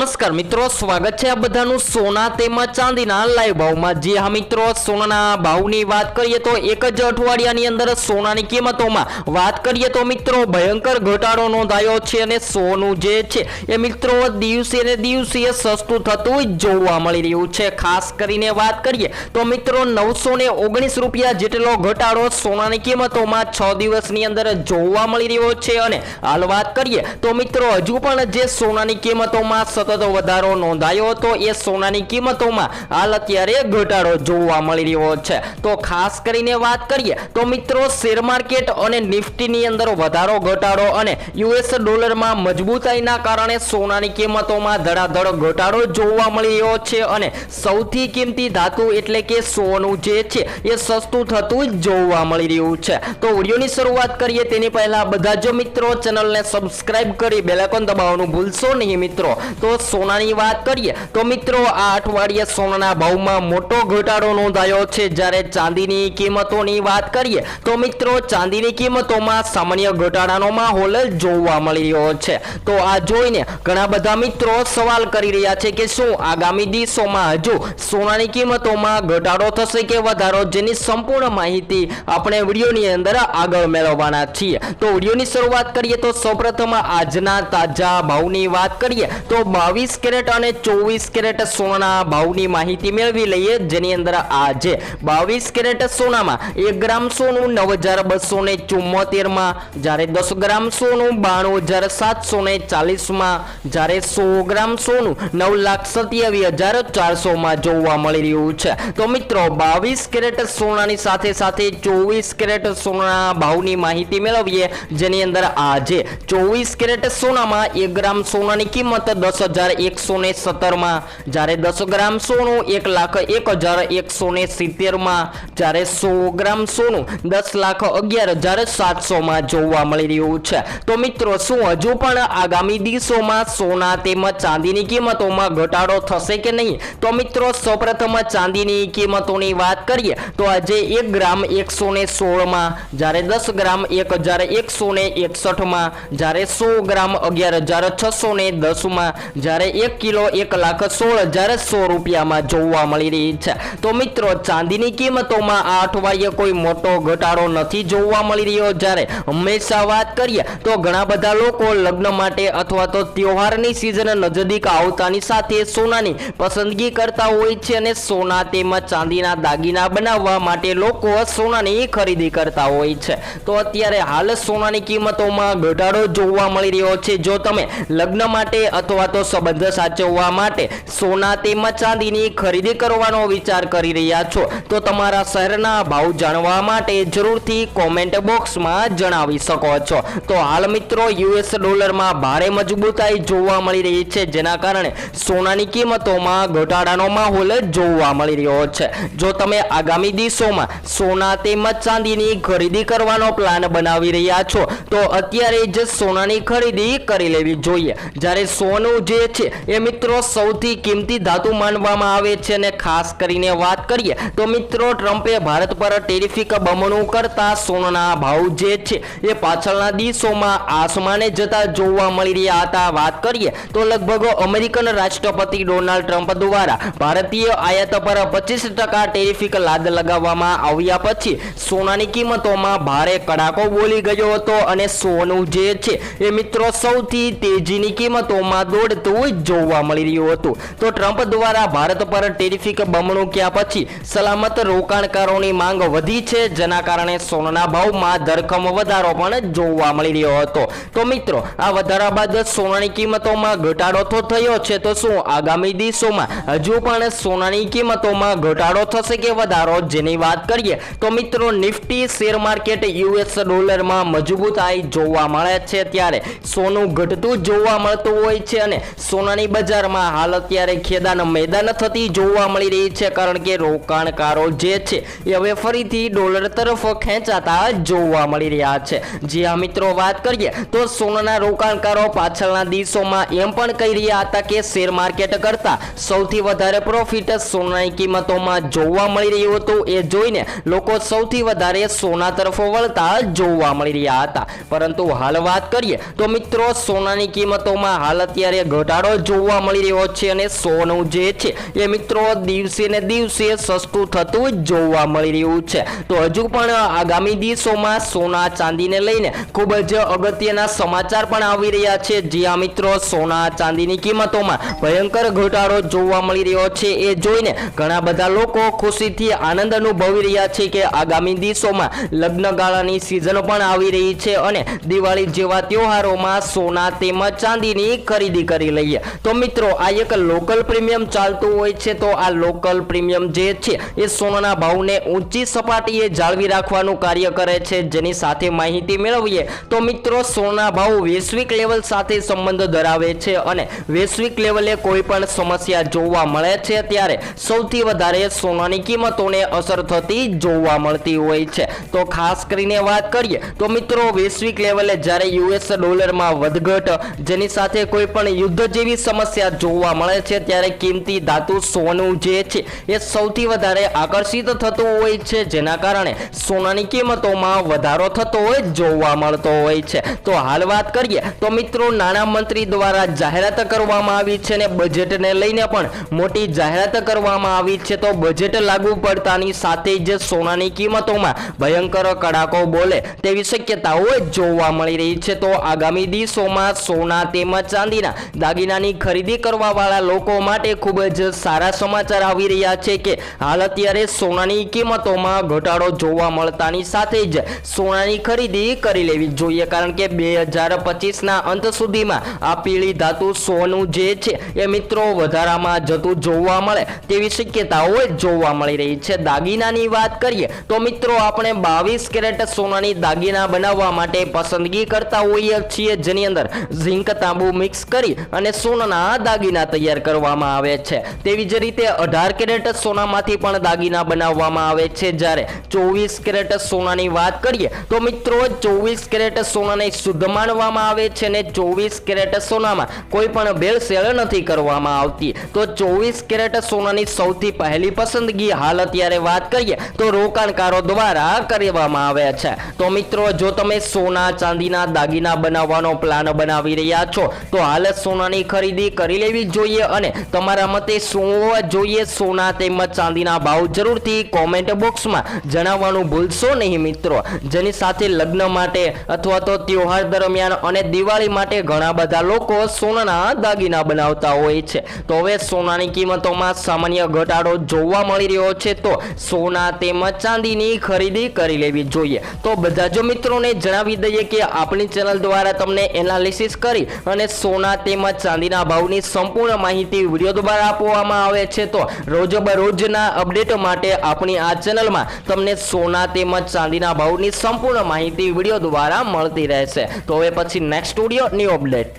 નમસ્કાર મિત્રો, સ્વાગત છે આ બધાનું સોના તેમજ ચાંદીના લાઈવ ભાવમાં. જે હા મિત્રો, સોનાના ભાવની વાત કરીએ તો એક જ અઠવાડિયાની અંદર સોનાની કિંમતોમાં વાત કરીએ તો મિત્રો, ભયંકર ઘટાડો નોંધાયો છે અને સોનું જે છે એ મિત્રો દિવસે ને દિવસે સસ્તું થતું જોવા મળી રહ્યું છે. ખાસ કરીને વાત કરીએ તો મિત્રો, નવસો ને ઓગણીસ રૂપિયા જેટલો ઘટાડો સોનાની કિંમતોમાં છ દિવસની અંદર જોવા મળી રહ્યો છે. અને હાલ વાત કરીએ તો મિત્રો, હજુ પણ જે સોનાની કિંમતોમાં સતત વધારો નોંધાયો હતો. એ સોનાની કિંમતોમાં હાલ અત્યારે ઘટાડો જોવા મળી રહ્યો છે. તો ખાસ કરીને વાત કરીએ તો મિત્રો શેર માર્કેટ અને નિફ્ટીની અંદર વધારો, ઘટાડો અને યુએસ ડોલરમાં મજબૂતાઈના કારણે સોનાની કિંમતોમાં ધડાધડ ઘટાડો જોવા મળી રહ્યો છે અને સૌથી કિંમતી ધાતુ એટલે કે સોનું જે છે, એ સસ્તું થતું જોવા મળી રહ્યું છે. તો વિડીયોની શરૂઆત કરીએ. તેની પહેલા બધા જ મિત્રો ચેનલને સબસ્ક્રાઇબ કરી બેલેકોન દબાવવાનું ભૂલશો નહીં મિત્રો. તો સોનાની વાત કરીએ, તો મિત્રો આ અઠવાડિયે સોનાના ભાવમાં મોટો ઘટાડો નોંધાયો છે. જ્યારે ચાંદીની કિંમતોની વાત કરીએ, તો મિત્રો ચાંદીની કિંમતોમાં સામાન્ય ઘટાડાનો માહોલ જોવા મળી રહ્યો છે. તો આ જોઈને ઘણા બધા મિત્રો સવાલ કરી રહ્યા છે કે શું આગામી દિવસોમાં હજુ સોનાની કિંમતોમાં ઘટાડો થશે કે વધારો? જેની સંપૂર્ણ માહિતી આપણે વિડીયોની અંદર આગળ મેળવવાના છીએ. તો વિડીયોની શરૂઆત કરીએ, તો સૌપ્રથમ આજના તાજા ભાવની વાત કરીએ, તો બાવીસ કેરેટ અને ચોવીસ કેરેટ સોનાના ભાવની માહિતી મેળવી લઈએ. જેની અંદર આજે બાવીસ કેરેટ સોનામાં એક ગ્રામ સોનું નવ હજાર બસો ને ચુમ્મોતેરમાં, જ્યારે દસ ગ્રામ સોનું બાણું હજાર સાતસો ને ચાલીસમાં, જ્યારે સો ગ્રામ સોનું નવ લાખ સત્યાવીસ હજાર ચારસોમાં જોવા મળી રહ્યું છે. તો મિત્રો, બાવીસ કેરેટ સોનાની સાથે સાથે ચોવીસ કેરેટ સોનાના ભાવની માહિતી મેળવીએ. જેની અંદર આજે ચોવીસ કેરેટ સોનામાં એક ગ્રામ સોનાની કિંમત દસ હજાર એકસો ને સત્તરમાં જ્યારે દસ ગ્રામ સોનું, એક લાખ એક હજાર એકસો ને સિત્તેરમાં જ્યારે સો ગ્રામ સોનું, દસ લાખ અગિયાર હજાર સાતસોમાં જોવા મળી રહ્યું છે. તો મિત્રો, શું હજુ પણ આગામી દિવસોમાં સોના તેમજ ચાંદીની કિંમતોમાં ઘટાડો થશે કે નહીં? તો મિત્રો, સૌપ્રથમ ચાંદીની કિંમતોની વાત કરીએ, તો આજે એક ગ્રામ એકસો ને સોળમાં જ્યારે દસ ગ્રામ એક હજાર એકસો ને એકસઠમાં જ્યારે સો ગ્રામ અગિયાર હજાર છસો ને દસમાં જ્યારે એક કિલો એક લાખ સોળ હજાર સો રૂપિયામાં જોવા મળી રહી છે. તો મિત્રો, ચાંદીની કિંમતોમાં આ અઠવાડિયે કોઈ મોટો ઘટાડો નથી જોવા મળી રહ્યો. જ્યારે હંમેશા વાત કરીએ, તો ઘણા બધા લોકો લગ્ન માટે અથવા તો તહેવારની સિઝન નજદીક આવતાની સાથે સોનાની પસંદગી કરતા હોય છે અને સોના તેમજ ચાંદીના દાગીના બનાવવા માટે લોકો સોનાની ખરીદી કરતા હોય છે. તો અત્યારે હાલ સોનાની કિંમતોમાં ઘટાડો જોવા મળી રહ્યો છે. જો તમે લગ્ન માટે અથવા તો સંબંધ સાચવવા માટે સોના તેમજ ચાંદીની ખરીદી કરવાનો વિચાર કરી રહ્યા છો. તો તમારા શહેરના ભાવ જાણવા માટે જરૂરથી કોમેન્ટ બોક્સમાં જણાવી શકો છો. તો હાલ મિત્રો યુએસ ડોલરમાં ભારે મજબૂતાઈ જોવા મળી રહી છે, જેના કારણે સોનાની કિંમતોમાં ઘટાડાનો માહોલ જોવા મળી રહ્યો છે. જો તમે આગામી દિવસોમાં સોના તેમજ ચાંદીની ખરીદી કરવાનો પ્લાન બનાવી રહ્યા છો, તો અત્યારે જ સોનાની ખરીદી કરી લેવી જોઈએ. જ્યારે સોનું જે છે. એ મિત્રો સૌથી કિંમતી ધાતુ માનવામાં આવે છે અને ખાસ કરીને વાત કરીએ તો મિત્રો ટ્રમ્પે ભારત પર ટેરિફિક બમણું કરતા સોનાના ભાવ જે છે એ પાછળના દિવસોમાં આસમાને જતા જોવા મળી રહ્યા હતા. વાત કરીએ તો લગભગ અમેરિકન રાષ્ટ્રપતિ ડોનાલ્ડ ટ્રમ્પ દ્વારા ભારતીય આયાત પર પચીસ ટકા ટેરિફિક લાદ લગાવવામાં આવ્યા પછી સોનાની કિંમતોમાં ભારે કડાકો બોલી ગયો હતો અને સોનું જે છે એ મિત્રો સૌથી તેજીની કિંમતોમાં દોડતું જોવા મળી રહ્યું હતું. તો ટ્રમ્પ દ્વારા ભારત પર ટેરિફિક બમણું ક્યાં પછી? સલામત રોકાણકારોની માંગ વધી છે. જેના કારણે સોનાના ભાવમાં ધરખમ વધારો પણ જોવા મળી રહ્યો હતો. તો મિત્રો, આ વધારા બાદ સોનાની કિંમતોમાં ઘટાડો તો થયો છે. તો શું આગામી દિવસોમાં હજુ પણ સોનાની કિંમતોમાં ઘટાડો થશે કે વધારો? જેની વાત કરીએ, તો મિત્રો, નિફ્ટી શેર માર્કેટ યુએસ ડોલરમાં મજબૂતાઈ જોવા મળે છે. ત્યારે સોનું ઘટતું જોવા મળતું હોય છે અને સોનાની બજારમાં હાલ અત્યારે ખેદાન મેદાન થતી જોવા મળી રહી છે, કારણ કે રોકાણકારો જે છે એ હવે ફરીથી ડોલર તરફ ખેંચાતા જોવા મળી રહ્યા છે. જે આ મિત્રો, વાત કરીએ તો સોનાના રોકાણકારો પાછળના દિવસોમાં એમ પણ કહી રહ્યા હતા કે શેર માર્કેટ કરતા સૌથી વધારે પ્રોફિટ સોનાની કિંમતોમાં જોવા મળી રહ્યું હતું. એ જોઈને લોકો સૌથી વધારે સોના તરફ વળતા જોવા મળી રહ્યા હતા. પરંતુ હાલ વાત કરીએ તો મિત્રો, સોનાની કિંમતોમાં હાલ અત્યારે ઘટાડો ઘટાડો જોવા મળી રહ્યો છે અને સોનું જે છે એ મિત્રો દિવસે ને દિવસે સસ્તું થતું જોવા મળી રહ્યું છે. તો હજુ પણ આગામી દિવસોમાં સોના ચાંદીને લઈને ખૂબ જ અગત્યના સમાચાર પણ આવી રહ્યા છે. જ્યાં મિત્રો, સોના ચાંદીની કિંમતોમાં ભયંકર ઘટાડો જોવા મળી રહ્યો છે. એ જોઈને ઘણા બધા લોકો ખુશીથી આનંદ અનુભવી રહ્યા છે કે આગામી દિવસોમાં લગ્નગાળાની સિઝન પણ આવી રહી છે અને દિવાળી જેવા તહેવારોમાં સોના તેમજ ચાંદીની ખરીદી કરી લઈએ. તો મિત્રો, આ એક લોકલ પ્રીમિયમ ચાલતું હોય છે, તો આ લોકલ પ્રીમિયમ જે છે, એ સોનાના ભાવને ઊંચી સપાટીએ જાળવી રાખવાનું કાર્ય કરે છે. જેની સાથે માહિતી મેળવીએ, તો મિત્રો, સોના ભાવ વૈશ્વિક લેવલ સાથે સંબંધ ધરાવે છે અને વૈશ્વિક લેવલે કોઈ પણ સમસ્યા જોવા મળે છે, ત્યારે સૌથી વધારે સોનાની કિંમતોને અસર થતી જોવા મળતી હોય છે. તો ખાસ કરીને વાત કરીએ, તો મિત્રો, વૈશ્વિક લેવલે જ્યારે યુએસ ડોલરમાં વધઘટ, જેની સાથે કોઈ પણ યુદ્ધ જેવી સમસ્યા જોવા મળે છે. ત્યારે કિંમતી ધાતુ સોનું જે છે, એ સૌથી વધારે આકર્ષિત થતું હોય છે. જેના કારણે સોનાની કિંમતોમાં વધારો થતો હોય, જોવા મળતો હોય છે. તો હાલ વાત કરીએ, તો મિત્રો નાણાં મંત્રી દ્વારા જાહેરાત કરવામાં આવી છે ને બજેટને લઈને પણ મોટી જાહેરાત કરવામાં આવી છે. તો બજેટ લાગુ પડતાની સાથે જ સોનાની કિંમતોમાં ભયંકર કડાકો બોલે તેવી શક્યતાઓ જોવા મળી રહી છે. તો આગામી દિવસોમાં સોના તેમજ ચાંદીના દાગીનાની ખરીદી કરવાવાળા લોકો માટે ખૂબ જ સારા સમાચાર આવી રહ્યા છે કે હાલ અત્યારે સોનાની કિંમતોમાં ઘટાડો જોવા મળતાની સાથે જ સોનાની ખરીદી કરી લેવી જોઈએ. કારણ કે બે હજાર પચીસના અંત સુધીમાં આ પીળી ધાતુ સોનું જે છે એ મિત્રો વધારામાં જતું જોવા મળે તેવી શક્યતાઓ જોવા મળી રહી છે. દાગીનાની વાત કરીએ તો મિત્રો આપણે બાવીસ કેરેટ સોનાની દાગીના બનાવવા માટે પસંદગી કરતા હોઈએ છીએ, જેની અંદર ઝીંક તાંબુ મિક્સ કરી અને સોનાના દાગીના તૈયાર કરવામાં આવે છે. તેવી જ રીતે અઢાર કેરેટ સોનામાંથી પણ દાગીના બનાવવામાં આવે છે. જ્યારે ચોવીસ કેરેટ સોનાની વાત કરીએ, તો મિત્રો ચોવીસ કેરેટ સોનાને શુદ્ધ માનવામાં આવે છે અને ચોવીસ કેરેટ સોનામાં કોઈ પણ ભેળસેળ નથી કરવામાં આવતી. તો ચોવીસ કેરેટ સોનાની સૌથી પહેલી પસંદગી હાલ અત્યારે વાત કરીએ, તો રોકાણકારો દ્વારા કરવામાં આવે છે. તો મિત્રો, જો તમે સોના, ચાંદીના દાગીના બનાવવાનો પ્લાન બનાવી રહ્યા છો, તો હાલ સોનાની ખરીદી કરી લેવી જોઈએ અને તમારા મતે શું હોવા જોઈએ, સોના તેમજ ચાંદીના ભાવ જરૂરથી કોમેન્ટ બોક્સમાં જણાવવાનું ભૂલશો નહીં મિત્રો. જેની સાથે લગ્ન માટે અથવા તો તહેવાર દરમિયાન અને દિવાળી માટે ઘણા બધા લોકો સોનાના દાગીના બનાવતા હોય છે. તો હવે સોનાની કિંમતોમાં સામાન્ય ઘટાડો જોવા મળી રહ્યો છે તો સોના તેમજ ચાંદીની ખરીદી કરી લેવી જોઈએ. તો બધા જો મિત્રોને જણાવી દઈએ કે આપણી ચેનલ દ્વારા તમને એનાલિસિસ કરી અને સોના તેમજ ચાંદીના ભાવની સંપૂર્ણ માહિતી વીડિયો દ્વારા આપવામાં આવે છે. તો રોજબરોજના અપડેટ માટે આપણી આ ચેનલમાં તમને સોના તેમજ ચાંદીના ભાવની સંપૂર્ણ માહિતી વીડિયો દ્વારા મળતી રહેશે. તો હવે પછી નેક્સ્ટ વીડિયો ન્યૂ અપડેટ